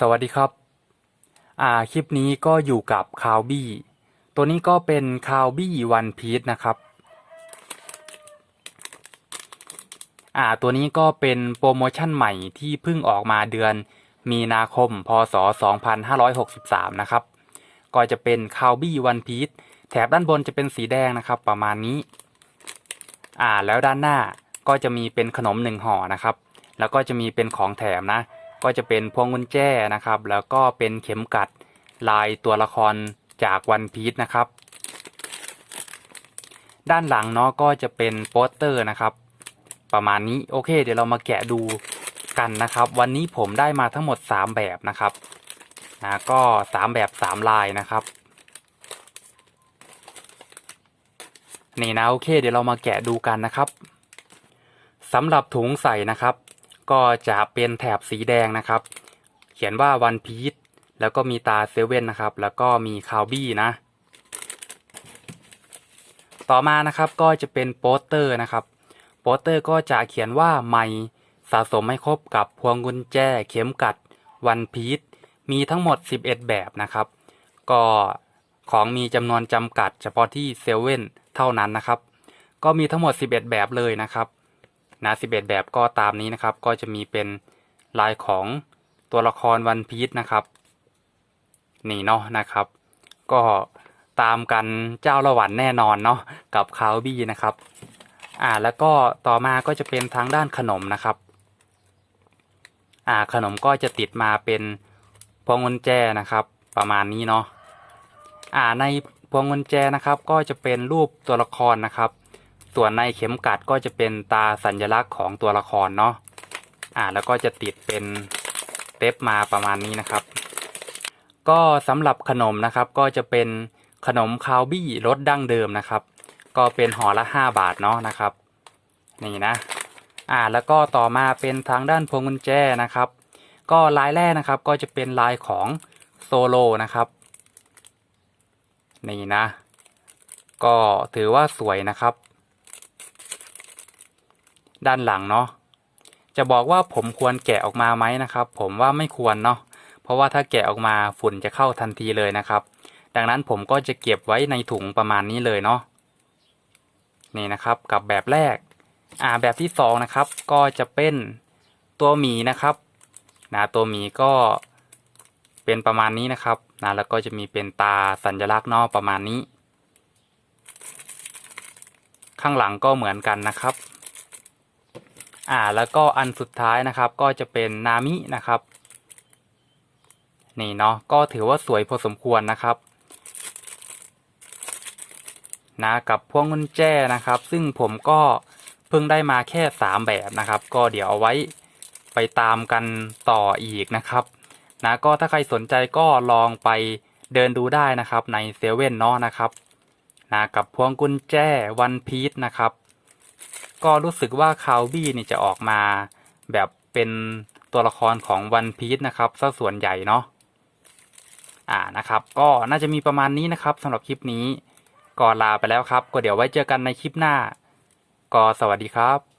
สวัสดีครับ อ่า คลิปนี้ก็อยู่กับคาวบี้ ตัวนี้ก็เป็นคาวบี้วันพีชนะครับ อ่า ตัวนี้ก็เป็นโปรโมชั่นใหม่ที่เพิ่งออกมาเดือนมีนาคม พศ 2563 นะครับ ก็จะเป็นคาวบี้วันพีชแถบด้านบนจะเป็นสีแดงนะครับ ประมาณนี้ อ่า แล้วด้านหน้าก็จะมีเป็นขนมหนึ่งห่อนะครับ แล้วก็จะมีเป็นของแถมนะ ก็จะเป็นพวงกุญแจนะครับ แล้วก็เป็นเข็มกัดลายตัวละครจากวันพีชนะครับ ด้านหลังเนาะก็จะเป็นโปสเตอร์นะครับ ประมาณนี้โอเค เดี๋ยวเรามาแกะดูกันนะครับ วันนี้ผมได้มาทั้งหมด 3 แบบนะครับนะก็ 3 แบบ 3 ลายนะครับนี่นะโอเค เดี๋ยวเรามาแกะดูกันนะครับสำหรับถุงใส่นะครับ ก็จะเป็นแถบสีแดงนะครับ เขียนว่าวันพีชแล้วก็มีตาเซเว่นนะครับ แล้วก็มีคาวบี้นะ ต่อมานะครับก็จะเป็นโปสเตอร์นะครับ โปสเตอร์ก็จะเขียนว่าไม่สะสมให้ครบกับพวงกุญแจเข็มกัดวันพีชมีทั้งหมด 11 แบบนะครับ ก็ของมีจำนวนจำกัดเฉพาะที่เซเว่นเท่านั้นนะครับ ก็มีทั้งหมด 11 แบบเลยนะครับ นะ11 แบบก็ตามนี้นะครับ ก็จะมีเป็นลายของตัวละครวันพีชนะครับนี่เนาะนะครับ ก็ตามกันเจ้าละวันแน่นอนเนาะกับคาวบี้นะครับอ่าแล้วก็ต่อมาก็จะเป็นทางด้านขนมนะครับอ่าขนมก็จะติดมาเป็นพวงกุญแจนะครับ ประมาณนี้เนาะอ่าในพวงกุญแจนะครับ ก็จะเป็นรูปตัวละครนะครับ ส่วนในเข็มกัดก็จะเป็นตาสัญลักษณ์ของตัวละครเนาะอ่าแล้วก็จะติดเป็นเทปมาประมาณนี้นะครับ ก็สำหรับขนมนะครับก็จะเป็นขนมคาวบี้รสดั้งเดิมนะครับ ก็เป็นห่อละ 5 บาทเนาะนะครับ นี่นะ อ่าแล้วก็ต่อมาเป็นทางด้านพวงกุญแจนะครับ ก็ลายแรกนะครับก็จะเป็นลายของโซโลนะครับ นี่นะ ก็ถือว่าสวยนะครับ ด้านหลังเนาะจะบอกว่าผมควรแกะออกมาไหมนะครับ ผมว่าไม่ควรเนาะเพราะว่าถ้าแกะออกมาฝุ่นจะเข้าทันทีเลยนะครับ ดังนั้นผมก็จะเก็บไว้ในถุงประมาณนี้เลยเนาะนี่นะครับกับแบบแรกอ่าแบบที่สองนะครับก็จะเป็นตัวหมีนะครับนะตัวหมีก็เป็นประมาณนี้นะครับนะแล้วก็จะมีเป็นตาสัญลักษณ์นอกประมาณนี้ ข้างหลังก็เหมือนกันนะครับ อ่าแล้วก็อันสุดท้ายนะครับก็จะเป็นนามินะครับนี่เนาะก็ถือว่าสวยพอสมควรนะครับนะกับพวงกุญแจนะครับ ซึ่งผมก็เพิ่งได้มาแค่ 3 แบบนะครับ ก็เดี๋ยวเอาไว้ไปตามกันต่ออีกนะครับนะก็ถ้าใครสนใจก็ลองไปเดินดูได้นะครับในเซเว่นเนาะนะครับนะกับพวงกุญแจวันพีชนะครับ ก็รู้สึกว่าคาวบี้นี่จะออกมาแบบเป็นตัวละครของวันพีชนะครับซะส่วนใหญ่เนาะอ่านะครับ ก็น่าจะมีประมาณนี้นะครับสำหรับคลิปนี้ก็ลาไปแล้วครับ ก็เดี๋ยวไว้เจอกันในคลิปหน้า ก็สวัสดีครับ